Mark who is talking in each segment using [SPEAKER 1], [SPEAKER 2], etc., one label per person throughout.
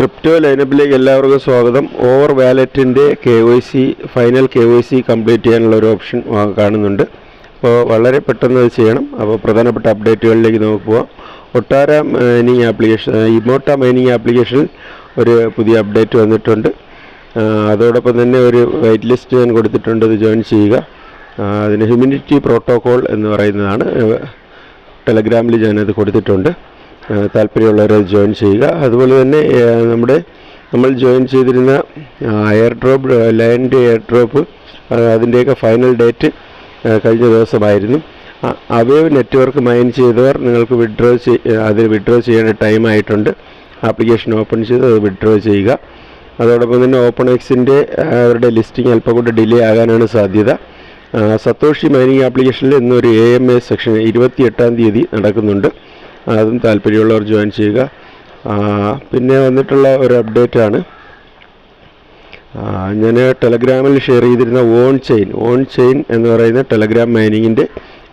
[SPEAKER 1] Crypto ലൈനപ്പിലേക്ക് എല്ലാവർക്കും സ്വാഗതം. Over വാലറ്റിന്റെ K Y C final K Y C complete ചെയ്യാനുള്ള ഒരു ഓപ്ഷൻ കാണുന്നുണ്ട്. അപ്പോൾ വളരെ പെട്ടെന്ന് അത് ചെയ്യണം. അപ്പോൾ പ്രധാനപ്പെട്ട അപ്ഡേറ്റുകളിലേക്ക് നമുക്ക് പോവാം. ഒട്ടാര മൈനിങ് ആപ്ലിക്കേഷൻ ഇമോട്ട മൈനിങ് ആപ്ലിക്കേഷനിൽ ഒരു പുതിയ അപ്ഡേറ്റ് വന്നിട്ടുണ്ട്. അതോടൊപ്പം തന്നെ ഒരു വെയിറ്റ് ലിസ്റ്റ് ഞാൻ കൊടുത്തിട്ടുണ്ട്. അത് ജോയിൻ ചെയ്യുക. അതിന് ഹ്യൂമിനിറ്റി പ്രോട്ടോകോൾ എന്ന് പറയുന്നതാണ്. ടെലഗ്രാമിൽ ഞാനത് കൊടുത്തിട്ടുണ്ട്. ആ, താല്പര്യമുള്ളവർ ജോയിൻ ചെയ്യുക. അതുപോലെ തന്നെ നമ്മുടെ നമ്മൾ ജോയിൻ ചെയ്തിരുന്ന airdrop land airdrop അതിന്റെയൊക്കെ ഫൈനൽ ഡേറ്റ് കഴിഞ്ഞ ദിവസമായിരുന്നു. അവയവ് നെറ്റ്വർക്ക് മൈൻ ചെയ്തവർ നിങ്ങൾക്ക് വിഡ്രോ ചെയ് അതിൽ വിഡ്രോ ചെയ്യേണ്ട ടൈം ആയിട്ടുണ്ട്. ആപ്ലിക്കേഷൻ ഓപ്പൺ ചെയ്ത് അത് വിഡ്രോ ചെയ്യുക. അതോടൊപ്പം തന്നെ ഓപ്പൺ എക്സിന്റെ അവരുടെ ലിസ്റ്റിംഗ് അല്പം കൂടി ഡിലേ ആകാനാണ് സാധ്യത. സത്തോഷി മൈനിങ് ആപ്ലിക്കേഷനിൽ ഇന്നൊരു എ എം എ സെക്ഷൻ ഇരുപത്തി എട്ടാം തീയതി നടക്കുന്നുണ്ട്. അതും താല്പര്യമുള്ളവർ ജോയിൻ ചെയ്യുക. പിന്നെ വന്നിട്ടുള്ള ഒരു അപ്ഡേറ്റ് ആണ്. ഞാൻ ടെലഗ്രാമിൽ ഷെയർ ചെയ്തിരുന്ന ഓൺ ചെയിൻ ഓൺ ചെയിൻ എന്ന് പറയുന്ന ടെലഗ്രാം മൈനിങ്ങിന്റെ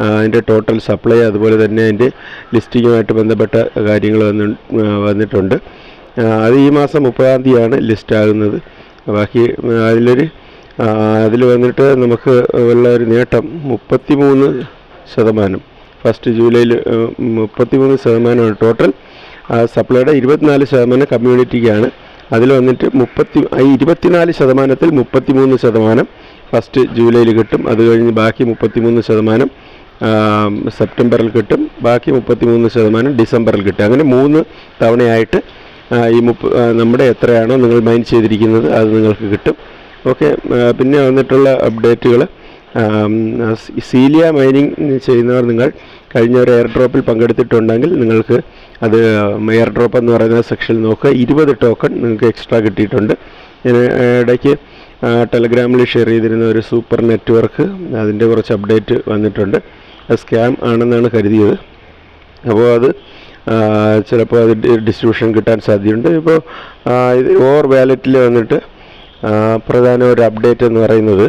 [SPEAKER 1] അതിന്റെ ടോട്ടൽ സപ്ലൈ അതുപോലെ തന്നെ അതിന്റെ ലിസ്റ്റിങ്ങുമായിട്ട് ബന്ധപ്പെട്ട കാര്യങ്ങൾ വന്ന് വന്നിട്ടുണ്ട്. അത് ഈ മാസം മുപ്പതാം തീയതിയാണ് ലിസ്റ്റ് ആകുന്നത്. ബാക്കി അതിലൊരു അതിൽ വന്നിട്ട് നമുക്ക് ഉള്ള ഒരു നേട്ടം മുപ്പത്തി മൂന്ന് ശതമാനം. ഫസ്റ്റ് ജൂലൈയിൽ മുപ്പത്തി മൂന്ന് ശതമാനമാണ് ടോട്ടൽ സപ്ലൈയുടെ ഇരുപത്തിനാല് ശതമാനം കമ്മ്യൂണിറ്റിക്കാണ് അതിൽ വന്നിട്ട് മുപ്പത്തി ഈ ഇരുപത്തിനാല് ശതമാനത്തിൽ മുപ്പത്തി മൂന്ന് ശതമാനം ഫസ്റ്റ് ജൂലൈയിൽ കിട്ടും. അത് കഴിഞ്ഞ് ബാക്കി മുപ്പത്തി മൂന്ന് ശതമാനം സെപ്റ്റംബറിൽ കിട്ടും. ബാക്കി മുപ്പത്തി മൂന്ന് ശതമാനം ഡിസംബറിൽ കിട്ടും. അങ്ങനെ മൂന്ന് തവണയായിട്ട് ഈ മുപ്പ നമ്മുടെ എത്രയാണോ നിങ്ങൾ മൈൻഡ് ചെയ്തിരിക്കുന്നത് അത് നിങ്ങൾക്ക് കിട്ടും. ഓക്കെ പിന്നെ വന്നിട്ടുള്ള അപ്ഡേറ്റുകൾ സീലിയ മൈനിങ് ചെയ്യുന്നവർ നിങ്ങൾ കഴിഞ്ഞ ഒരു എയർ ഡ്രോപ്പിൽ പങ്കെടുത്തിട്ടുണ്ടെങ്കിൽ നിങ്ങൾക്ക് അത് എയർ ഡ്രോപ്പ് എന്ന് പറയുന്ന സെക്ഷനിൽ നോക്കുക. ഇരുപത് ടോക്കൺ നിങ്ങൾക്ക് എക്സ്ട്രാ കിട്ടിയിട്ടുണ്ട്. ഞാൻ ഇടയ്ക്ക് ടെലഗ്രാമിൽ ഷെയർ ചെയ്തിരുന്ന ഒരു സൂപ്പർ നെറ്റ്വർക്ക് അതിന്റെ കുറച്ച് അപ്ഡേറ്റ് വന്നിട്ടുണ്ട്. സ്കാം ആണെന്നാണ് കരുതിയത്. അപ്പോൾ അത് ചിലപ്പോൾ അത് ഡിസ്ട്രിബ്യൂഷൻ കിട്ടാൻ സാധ്യതയുണ്ട്. ഇപ്പോൾ ഇത് ഓവർ വാലറ്റിൽ വന്നിട്ട് പ്രധാന ഒരു അപ്ഡേറ്റ് എന്ന് പറയുന്നത്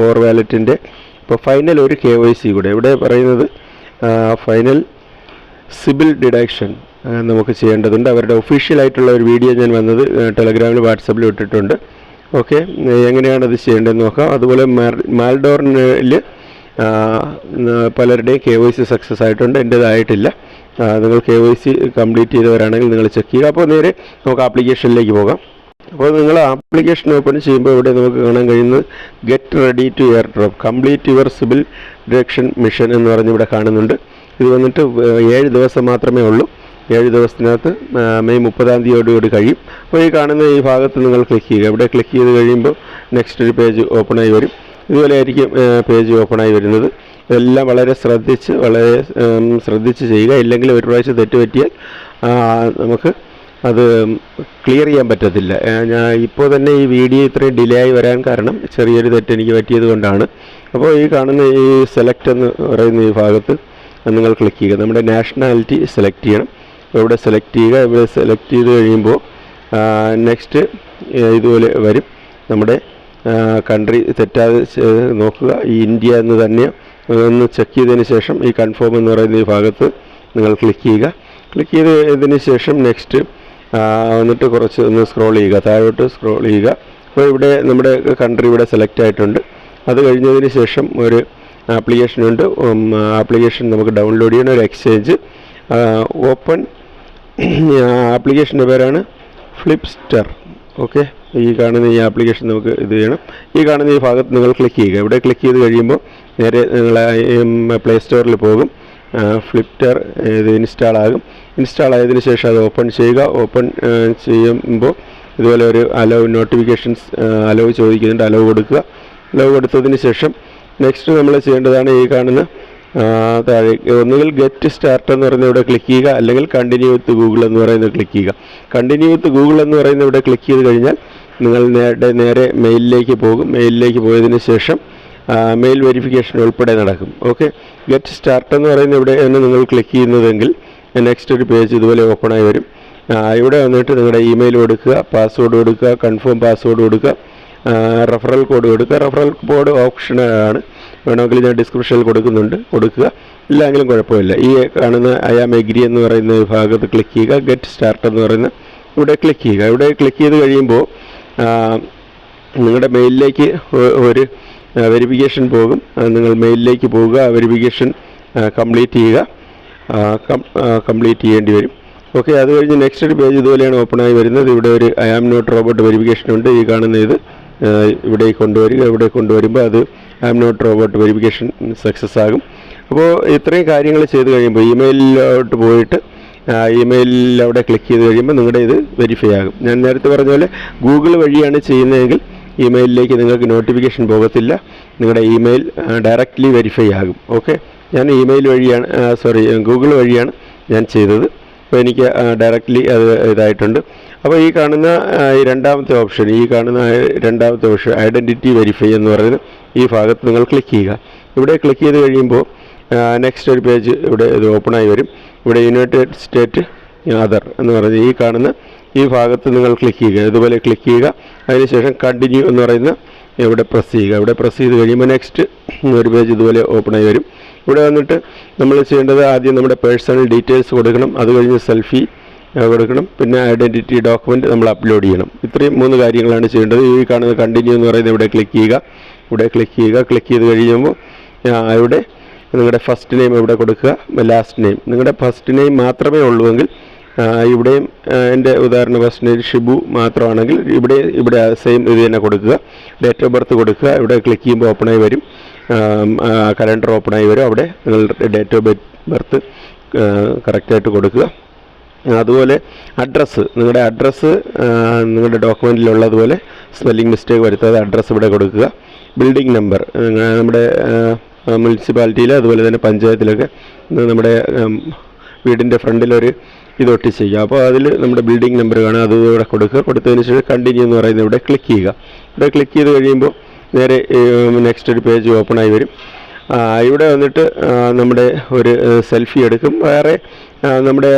[SPEAKER 1] ഓവർ വാലറ്റിന്റെ ഇപ്പോൾ ഫൈനൽ ഒരു കെ വൈ സി കൂടെ. ഇവിടെ പറയുന്നത് ഫൈനൽ സിബിൽ ഡിഡക്ഷൻ നമുക്ക് ചെയ്യേണ്ടതുണ്ട്. അവരുടെ ഒഫീഷ്യലായിട്ടുള്ള ഒരു വീഡിയോ ഞാൻ വന്നത് ടെലഗ്രാമിൽ വാട്സപ്പിൽ ഇട്ടിട്ടുണ്ട്. ഓക്കെ എങ്ങനെയാണ് അത് ചെയ്യേണ്ടതെന്ന് നോക്കാം. അതുപോലെ മാൽഡോറിനിൽ പലരുടെയും കെ വൈ സി സക്സസ് ആയിട്ടുണ്ട്. എന്റേതായിട്ടില്ല. നിങ്ങൾ കെ വൈ സി കംപ്ലീറ്റ് ചെയ്തവരാണെങ്കിൽ നിങ്ങൾ ചെക്ക് ചെയ്യുക. അപ്പോൾ നേരെ നമുക്ക് ആപ്ലിക്കേഷനിലേക്ക് പോകാം. അപ്പോൾ നിങ്ങൾ ആപ്ലിക്കേഷൻ ഓപ്പൺ ചെയ്യുമ്പോൾ ഇവിടെ നമുക്ക് കാണാൻ കഴിയുന്നത് get ready to airdrop complete your Sybil detection mission എന്ന് പറഞ്ഞ് ഇവിടെ കാണുന്നുണ്ട്. ഇത് വന്നിട്ട് ഏഴ് ദിവസം മാത്രമേ ഉള്ളൂ. ഏഴ് ദിവസത്തിനകത്ത് മെയ് മുപ്പതാം തീയതിയോടുകൂടി കഴിയും. അപ്പോൾ ഈ കാണുന്ന ഈ ഭാഗത്ത് നിങ്ങൾ ക്ലിക്ക് ചെയ്യുക. ഇവിടെ ക്ലിക്ക് ചെയ്ത് കഴിയുമ്പോൾ നെക്സ്റ്റ് ഒരു പേജ് ഓപ്പണായി വരും. ഇതുപോലെ ആയിരിക്കും പേജ് ഓപ്പണായി വരുന്നത്. ഇതെല്ലാം വളരെ ശ്രദ്ധിച്ച് വളരെ ശ്രദ്ധിച്ച് ചെയ്യുക. ഇല്ലെങ്കിൽ ഒരു പ്രാവശ്യം തെറ്റുപറ്റിയാൽ നമുക്ക് അത് ക്ലിയർ ചെയ്യാൻ പറ്റത്തില്ല. ഞാൻ ഇപ്പോൾ തന്നെ ഈ വീഡിയോ ഇത്രയും ഡിലേ ആയി വരാൻ കാരണം ചെറിയൊരു തെറ്റ് എനിക്ക് പറ്റിയത് കൊണ്ടാണ്. അപ്പോൾ ഈ കാണുന്ന ഈ സെലക്ട് എന്ന് പറയുന്ന ഈ ഭാഗത്ത് നിങ്ങൾ ക്ലിക്ക് ചെയ്യുക. നമ്മുടെ നാഷണാലിറ്റി സെലക്ട് ചെയ്യണം. അപ്പോൾ ഇവിടെ സെലക്ട് ചെയ്യുക. ഇവിടെ സെലക്ട് ചെയ്ത് കഴിയുമ്പോൾ നെക്സ്റ്റ് ഇതുപോലെ വരും. നമ്മുടെ കൺട്രി തെറ്റാതെ നോക്കുക. ഈ ഇന്ത്യ എന്ന് തന്നെ ഒന്ന് ചെക്ക് ചെയ്തതിന് ശേഷം ഈ കൺഫേം എന്ന് പറയുന്ന ഈ ഭാഗത്ത് നിങ്ങൾ ക്ലിക്ക് ചെയ്യുക. ക്ലിക്ക് ചെയ്തതിന് ശേഷം നെക്സ്റ്റ് വന്നിട്ട് കുറച്ച് ഒന്ന് സ്ക്രോൾ ചെയ്യുക. താഴോട്ട് സ്ക്രോൾ ചെയ്യുക. അപ്പോൾ ഇവിടെ നമ്മുടെ കൺട്രി ഇവിടെ സെലക്ട് ആയിട്ടുണ്ട്. അത് കഴിഞ്ഞതിന് ശേഷം ഒരു ആപ്ലിക്കേഷൻ ഉണ്ട്. ആപ്ലിക്കേഷൻ നമുക്ക് ഡൗൺലോഡ് ചെയ്യണം. ഒരു എക്സ്ചേഞ്ച് ഓപ്പൺ ആപ്ലിക്കേഷന്റെ പേരാണ് ഫ്ലിപ്സ്റ്റർ ഓക്കെ ഈ കാണുന്ന ഈ ആപ്ലിക്കേഷൻ നമുക്ക് ഇത് ചെയ്യണം. ഈ കാണുന്ന ഈ ഭാഗത്ത് നിങ്ങൾ ക്ലിക്ക് ചെയ്യുക. ഇവിടെ ക്ലിക്ക് ചെയ്ത് കഴിയുമ്പോൾ നേരെ നിങ്ങൾ പ്ലേ സ്റ്റോറിൽ പോകും. ഫ്ലിപ്റ്റർ ഇത് ഇൻസ്റ്റാൾ ആകും. ഇൻസ്റ്റാൾ ആയതിന് ശേഷം അത് ഓപ്പൺ ചെയ്യുക. ഓപ്പൺ ചെയ്യുമ്പോൾ ഇതുപോലെ ഒരു അലോ നോട്ടിഫിക്കേഷൻസ് അലോ ചോദിക്കുന്നുണ്ട്. അലോ കൊടുക്കുക. അലോ കൊടുത്തതിന് ശേഷം നെക്സ്റ്റ് നമ്മൾ ചെയ്യേണ്ടതാണ് ഈ കാണുന്ന താഴെ ഒന്നുകിൽ ഗെറ്റ് സ്റ്റാർട്ട് എന്ന് പറയുന്ന ഇവിടെ ക്ലിക്ക് ചെയ്യുക. അല്ലെങ്കിൽ കണ്ടിന്യൂ വിത്ത് ഗൂഗിൾ എന്ന് പറയുന്നത് ക്ലിക്ക് ചെയ്യുക. കണ്ടിന്യൂ വിത്ത് ഗൂഗിൾ എന്ന് പറയുന്ന ഇവിടെ ക്ലിക്ക് ചെയ്ത് കഴിഞ്ഞാൽ നിങ്ങൾ നേരെ നേരെ മെയിലിലേക്ക് പോകും. മെയിലിലേക്ക് പോയതിന് ശേഷം മെയിൽ വെരിഫിക്കേഷൻ ഉൾപ്പെടെ നടക്കും. ഓക്കെ ഗെറ്റ് സ്റ്റാർട്ട് എന്ന് പറയുന്ന ഇവിടെ നിങ്ങൾ ക്ലിക്ക് ചെയ്യുന്നതെങ്കിൽ നെക്സ്റ്റ് ഒരു പേജ് ഇതുപോലെ ഓപ്പൺ ആയി വരും. ഇവിടെ വന്നിട്ട് നിങ്ങളുടെ ഇമെയിൽ കൊടുക്കുക പാസ്വേഡ് കൊടുക്കുക കൺഫേം പാസ്വേഡ് കൊടുക്കുക റെഫറൽ കോഡ് കൊടുക്കുക. റെഫറൽ കോഡ് ഓപ്ഷനാണ് വേണമെങ്കിൽ ഞാൻ ഡിസ്ക്രിപ്ഷനിൽ കൊടുക്കുന്നുണ്ട്. കൊടുക്കുക. ഇല്ലെങ്കിലും കുഴപ്പമില്ല. ഈ കാണുന്ന ഐ ആം എഗ്രി എന്ന് പറയുന്ന വിഭാഗത്ത് ക്ലിക്ക് ചെയ്യുക. ഗെറ്റ് സ്റ്റാർട്ട് എന്ന് പറയുന്ന ഇവിടെ ക്ലിക്ക് ചെയ്യുക. ഇവിടെ ക്ലിക്ക് ചെയ്ത് കഴിയുമ്പോൾ നിങ്ങളുടെ മെയിലിലേക്ക് ഒരു വെരിഫിക്കേഷൻ പോകും. നിങ്ങൾ മെയിലിലേക്ക് പോവുക വെരിഫിക്കേഷൻ കംപ്ലീറ്റ് ചെയ്യുക. കംപ്ലീറ്റ് ചെയ്യേണ്ടി വരും. ഓക്കെ അത് കഴിഞ്ഞ് നെക്സ്റ്റ് ഒരു പേജ് ഇതുപോലെയാണ് ഓപ്പണായി വരുന്നത്. ഇവിടെ ഒരു I am not robot verification ഉണ്ട്. ഈ കാണുന്ന ഇത് ഇവിടെ കൊണ്ടുവരിക ഇവിടെ കൊണ്ടുവരുമ്പോൾ അത് I am not robot verification success ആകും. അപ്പോൾ ഇത്രയും കാര്യങ്ങൾ ചെയ്ത് കഴിയുമ്പോൾ ഇമെയിലിലോട്ട് പോയിട്ട് ഇമെയിലിൽ അവിടെ ക്ലിക്ക് ചെയ്ത് കഴിയുമ്പോൾ നിങ്ങളുടെ ഇത് വെരിഫൈ ആകും. ഞാൻ നേരത്തെ പറഞ്ഞ പോലെ ഗൂഗിൾ വഴിയാണ് ചെയ്യുന്നതെങ്കിൽ ഇമെയിലിലേക്ക് നിങ്ങൾക്ക് നോട്ടിഫിക്കേഷൻ പോകത്തില്ല. നിങ്ങളുടെ ഇമെയിൽ ഡയറക്റ്റ്ലി വെരിഫൈ ആകും. ഓക്കെ ഞാൻ ഇമെയിൽ വഴിയാണ് സോറി ഗൂഗിൾ വഴിയാണ് ഞാൻ ചെയ്തത്. അപ്പോൾ എനിക്ക് ഡയറക്റ്റ്ലി അത് ഇതായിട്ടുണ്ട്. അപ്പോൾ ഈ കാണുന്ന ഈ രണ്ടാമത്തെ ഓപ്ഷൻ ഈ കാണുന്ന രണ്ടാമത്തെ ഓപ്ഷൻ ഐഡന്റിറ്റി വെരിഫൈ എന്ന് പറയുന്നത് ഈ ഭാഗത്ത് നിങ്ങൾ ക്ലിക്ക് ചെയ്യുക. ഇവിടെ ക്ലിക്ക് ചെയ്ത് കഴിയുമ്പോൾ നെക്സ്റ്റ് ഒരു പേജ് ഇവിടെ ഇത് ഓപ്പണായി വരും. ഇവിടെ യുണൈറ്റഡ് സ്റ്റേറ്റ് അതർ എന്ന് പറഞ്ഞ് ഈ കാണുന്ന ഈ ഭാഗത്ത് നിങ്ങൾ ക്ലിക്ക് ചെയ്യുക. ഇതുപോലെ ക്ലിക്ക് ചെയ്യുക. അതിനുശേഷം കണ്ടിന്യൂ എന്ന് പറയുന്ന ഇവിടെ പ്രസ് ചെയ്യുക. ഇവിടെ പ്രസ് ചെയ്ത് കഴിയുമ്പോൾ നെക്സ്റ്റ് ഒരു പേജ് ഇതുപോലെ ഓപ്പണായി വരും. ഇവിടെ വന്നിട്ട് നമ്മൾ ചെയ്യേണ്ടത് ആദ്യം നമ്മുടെ പേഴ്സണൽ ഡീറ്റെയിൽസ് കൊടുക്കണം. അത് കഴിഞ്ഞ് സെൽഫി കൊടുക്കണം. പിന്നെ ഐഡന്റിറ്റി ഡോക്യുമെന്റ് നമ്മൾ അപ്ലോഡ് ചെയ്യണം. ഇത്രയും മൂന്ന് കാര്യങ്ങളാണ് ചെയ്യേണ്ടത്. ഈ കാണുന്ന കണ്ടിന്യൂ എന്ന് പറയുന്നത് ഇവിടെ ക്ലിക്ക് ചെയ്യുക. ഇവിടെ ക്ലിക്ക് ചെയ്യുക. ക്ലിക്ക് ചെയ്ത് കഴിയുമ്പോൾ ഇവിടെ നിങ്ങളുടെ ഫസ്റ്റ് നെയിം ഇവിടെ കൊടുക്കുക. ലാസ്റ്റ് നെയിം നിങ്ങളുടെ ഫസ്റ്റ് നെയിം മാത്രമേ ഉള്ളൂവെങ്കിൽ ഇവിടെയും എന്റെ ഉദാഹരണ ഫസ്റ്റ് നെയിം ഷിബു മാത്രമാണെങ്കിൽ ഇവിടെ ഇവിടെ സെയിം ഇത് തന്നെ കൊടുക്കുക. ഡേറ്റ് ഓഫ് ബർത്ത് കൊടുക്കുക. ഇവിടെ ക്ലിക്ക് ചെയ്യുമ്പോൾ ഓപ്പണായി വരും. കലണ്ടർ ഓപ്പണായി വരും. അവിടെ നിങ്ങൾ ഡേറ്റ് ഓഫ് ബർത്ത് കറക്റ്റായിട്ട് കൊടുക്കുക. അതുപോലെ അഡ്രസ്സ് നിങ്ങളുടെ അഡ്രസ്സ് നിങ്ങളുടെ ഡോക്യുമെന്റിലുള്ളതുപോലെ സ്പെല്ലിംഗ് മിസ്റ്റേക്ക് വരുത്താതെ അഡ്രസ്സ് ഇവിടെ കൊടുക്കുക. ബിൽഡിംഗ് നമ്പർ നമ്മുടെ മുനിസിപ്പാലിറ്റിയിൽ അതുപോലെ തന്നെ പഞ്ചായത്തിലൊക്കെ നമ്മുടെ വീടിന്റെ ഫ്രണ്ടിലൊരു ഇത് ചെയ്യുക അപ്പോൾ അതിൽ നമ്മുടെ ബിൽഡിംഗ് നമ്പർ കാണുക. അത് കൊടുക്കുക. കൊടുത്തതിന് ശേഷം കണ്ടിന്യൂ എന്ന് പറയുന്നത് ഇവിടെ ക്ലിക്ക് ചെയ്യുക. ഇവിടെ ക്ലിക്ക് ചെയ്ത് കഴിയുമ്പോൾ നേരെ നെക്സ്റ്റ് ഒരു പേജ് ഓപ്പണായി വരും. ഇവിടെ വന്നിട്ട് നമ്മുടെ ഒരു സെൽഫി എടുക്കും. വേറെ നമ്മുടെ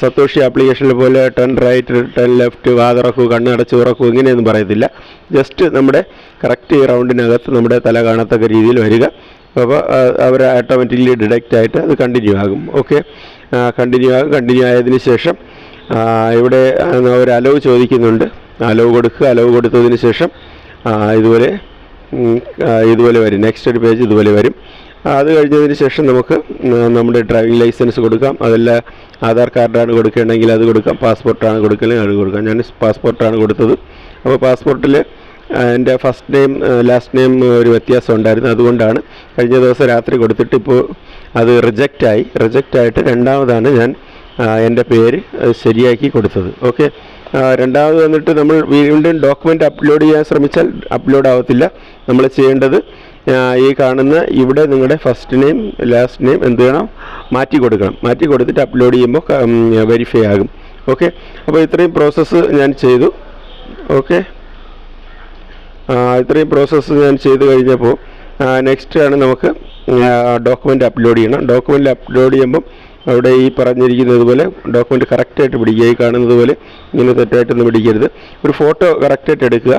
[SPEAKER 1] സത്തോഷി ആപ്ലിക്കേഷനിൽ പോലെ ടെൻ റൈറ്റ് ടെൻ ലെഫ്റ്റ് വാതിറക്കൂ കണ്ണടച്ച് ഉറക്കൂ ഇങ്ങനെയൊന്നും പറയത്തില്ല. ജസ്റ്റ് നമ്മുടെ കറക്റ്റ് ഈ റൗണ്ടിനകത്ത് നമ്മുടെ തല കാണത്തക്ക രീതിയിൽ വരിക. അപ്പോൾ അവർ ഓട്ടോമാറ്റിക്കലി ഡിഡക്റ്റ് ആയിട്ട് അത് കണ്ടിന്യൂ ആകും. ഓക്കെ കണ്ടിന്യൂ ആകും. കണ്ടിന്യൂ ആയതിനു ശേഷം ഇവിടെ ഒരു അലവ് ചോദിക്കുന്നുണ്ട്. അലവ് കൊടുക്കുക. അലവ് കൊടുത്തതിന് ശേഷം ഇതുപോലെ ഇതുപോലെ വരും. നെക്സ്റ്റ് ഒരു പേജ് ഇതുപോലെ വരും. അത് കഴിഞ്ഞതിന് ശേഷം നമുക്ക് നമ്മുടെ ഡ്രൈവിംഗ് ലൈസൻസ് കൊടുക്കാം. അതല്ല ആധാർ കാർഡാണ് കൊടുക്കേണ്ടെങ്കിൽ അത് കൊടുക്കാം. പാസ്പോർട്ടാണ് കൊടുക്കണമെങ്കിൽ അത് കൊടുക്കാം. ഞാൻ പാസ്പോർട്ടാണ് കൊടുത്തത്. അപ്പോൾ പാസ്പോർട്ടിൽ എന്റെ ഫസ്റ്റ് നെയിം ലാസ്റ്റ് നെയിം ഒരു വ്യത്യാസം ഉണ്ടായിരുന്നു. അതുകൊണ്ടാണ് കഴിഞ്ഞ ദിവസം രാത്രി കൊടുത്തിട്ട് ഇപ്പോൾ അത് റിജക്റ്റായി റിജക്റ്റായിട്ട് രണ്ടാമതാണ് ഞാൻ എന്റെ പേര് ശരിയാക്കി കൊടുത്തത്. ഓക്കെ രണ്ടാമത് വന്നിട്ട് നമ്മൾ വീണ്ടും ഡോക്യുമെന്റ് അപ്ലോഡ് ചെയ്യാൻ ശ്രമിച്ചാൽ അപ്ലോഡ് ആവത്തില്ല. നമ്മൾ ചെയ്യേണ്ടത് ഈ കാണുന്ന ഇവിടെ നിങ്ങളുടെ ഫസ്റ്റ് നെയിം ലാസ്റ്റ് നെയിം എന്ത് വേണം? മാറ്റി കൊടുക്കണം. മാറ്റി കൊടുത്തിട്ട് അപ്ലോഡ് ചെയ്യുമ്പോൾ വെരിഫൈ ആകും. ഓക്കെ അപ്പോൾ ഇത്രയും പ്രോസസ്സ് ഞാൻ ചെയ്തു. ഓക്കെ ഇത്രയും പ്രോസസ്സ് ഞാൻ ചെയ്ത് കഴിഞ്ഞപ്പോൾ നെക്സ്റ്റ് ആണ് നമുക്ക് ഡോക്യുമെന്റ് അപ്ലോഡ് ചെയ്യണം. ഡോക്യുമെന്റ് അപ്ലോഡ് ചെയ്യുമ്പം അവിടെ ഈ പറഞ്ഞിരിക്കുന്നത് പോലെ ഡോക്യുമെന്റ് കറക്റ്റായിട്ട് പിടിക്കുക ഈ കാണുന്നത് പോലെ ഇങ്ങനെ തെറ്റായിട്ടൊന്നും പിടിക്കരുത്. ഒരു ഫോട്ടോ കറക്റ്റായിട്ട് എടുക്കുക.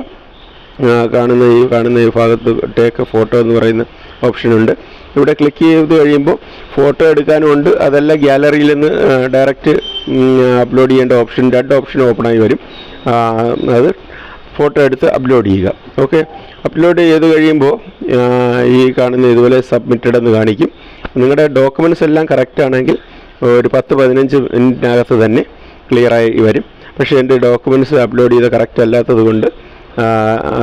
[SPEAKER 1] കാണുന്ന ഈ കാണുന്ന ഈ ഭാഗത്ത് ടേക്ക് ഫോട്ടോ എന്ന് പറയുന്ന ഓപ്ഷനുണ്ട് ഇവിടെ ക്ലിക്ക് ചെയ്ത് കഴിയുമ്പോൾ ഫോട്ടോ എടുക്കാനുമുണ്ട് അതല്ല ഗ്യാലറിയിൽ നിന്ന് ഡയറക്റ്റ് അപ്ലോഡ് ചെയ്യേണ്ട ഓപ്ഷൻ രണ്ട് ഓപ്ഷൻ ഓപ്പണായി വരും. അത് ഫോട്ടോ എടുത്ത് അപ്ലോഡ് ചെയ്യുക. ഓക്കെ അപ്ലോഡ് ചെയ്ത് കഴിയുമ്പോൾ ഈ കാണുന്ന ഇതുപോലെ സബ്മിറ്റഡ് എന്ന് കാണിക്കും. നിങ്ങളുടെ ഡോക്യുമെന്റ്സ് എല്ലാം കറക്റ്റ് ആണെങ്കിൽ ഒരു പത്ത് പതിനഞ്ച് മിനിറ്റിനകത്ത് തന്നെ ക്ലിയറായി വരും. പക്ഷേ എന്റെ ഡോക്യുമെന്റ്സ് അപ്ലോഡ് ചെയ്ത് കറക്റ്റ് അല്ലാത്തത് കൊണ്ട്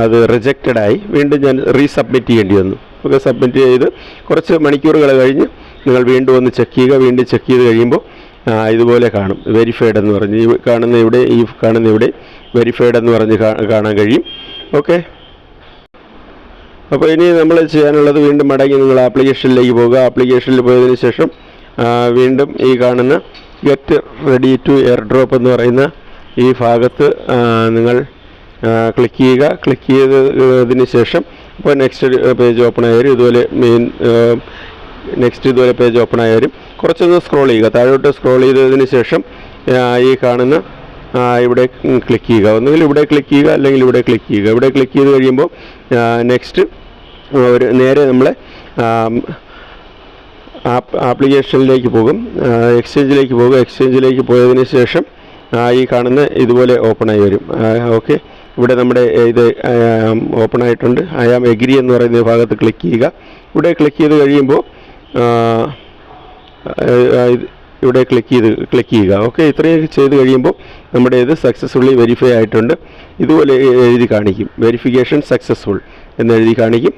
[SPEAKER 1] അത് റിജക്റ്റഡ് ആയി. വീണ്ടും ഞാൻ റീസബ്മിറ്റ് ചെയ്യേണ്ടി വന്നു. ഒക്കെ സബ്മിറ്റ് ചെയ്ത് കുറച്ച് മണിക്കൂറുകൾ കഴിഞ്ഞ് നിങ്ങൾ വീണ്ടും ഒന്ന് ചെക്ക് ചെയ്യുക. വീണ്ടും ചെക്ക് ചെയ്ത് കഴിയുമ്പോൾ ഇതുപോലെ കാണും. വെരിഫൈഡ് എന്ന് പറഞ്ഞ്. ഈ കാണുന്ന ഇവിടെ ഈ കാണുന്ന ഇവിടെ വെരിഫൈഡ് എന്ന് പറഞ്ഞ് കാണാൻ കഴിയും. ഓക്കെ അപ്പോൾ ഇനി നമ്മൾ ചെയ്യാനുള്ളത് വീണ്ടും മടങ്ങി നിങ്ങൾ ആപ്ലിക്കേഷനിലേക്ക് പോകുക. ആപ്ലിക്കേഷനിൽ പോയതിന് ശേഷം വീണ്ടും ഈ കാണുന്ന get ready to airdrop എന്ന് പറയുന്ന ഈ ഭാഗത്ത് നിങ്ങൾ ക്ലിക്ക് ചെയ്യുക. ക്ലിക്ക് ചെയ്തതിന് ശേഷം ഇപ്പോൾ നെക്സ്റ്റ് പേജ് ഓപ്പൺ ആയാലും ഇതുപോലെ മെയിൻ നെക്സ്റ്റ് ഇതുപോലെ പേജ് ഓപ്പൺ ആയാലും കുറച്ചൊന്ന് സ്ക്രോൾ ചെയ്യുക. താഴോട്ട് സ്ക്രോൾ ചെയ്തതിന് ശേഷം ഈ കാണുന്ന ഇവിടെ ക്ലിക്ക് ചെയ്യുക. ഒന്നുകിൽ ഇവിടെ ക്ലിക്ക് ചെയ്യുക അല്ലെങ്കിൽ ഇവിടെ ക്ലിക്ക് ചെയ്യുക. ഇവിടെ ക്ലിക്ക് ചെയ്ത് കഴിയുമ്പോൾ നെക്സ്റ്റ് ഒരു നേരെ നമ്മൾ ആപ്ലിക്കേഷനിലേക്ക് പോകും. എക്സ്ചേഞ്ചിലേക്ക് പോകും. എക്സ്ചേഞ്ചിലേക്ക് പോയതിന് ശേഷം ഈ കാണുന്ന ഇതുപോലെ ഓപ്പണായി വരും. ഓക്കെ. ഇവിടെ നമ്മുടെ ഇത് ഓപ്പൺ ആയിട്ടുണ്ട് ഐ ആം എഗ്രി എന്ന് പറയുന്ന ഭാഗത്ത് ക്ലിക്ക് ചെയ്യുക. ഇവിടെ ക്ലിക്ക് ചെയ്ത് കഴിയുമ്പോൾ ഇവിടെ ക്ലിക്ക് ചെയ്ത് ക്ലിക്ക് ചെയ്യുക. ഓക്കെ. ഇത്രയും ചെയ്ത് കഴിയുമ്പോൾ നമ്മുടെ ഇത് സക്സസ്ഫുള്ളി വെരിഫൈ ആയിട്ടുണ്ട്. ഇതുപോലെ എഴുതി കാണിക്കും. വെരിഫിക്കേഷൻ സക്സസ്ഫുൾ എന്ന് എഴുതി കാണിക്കും.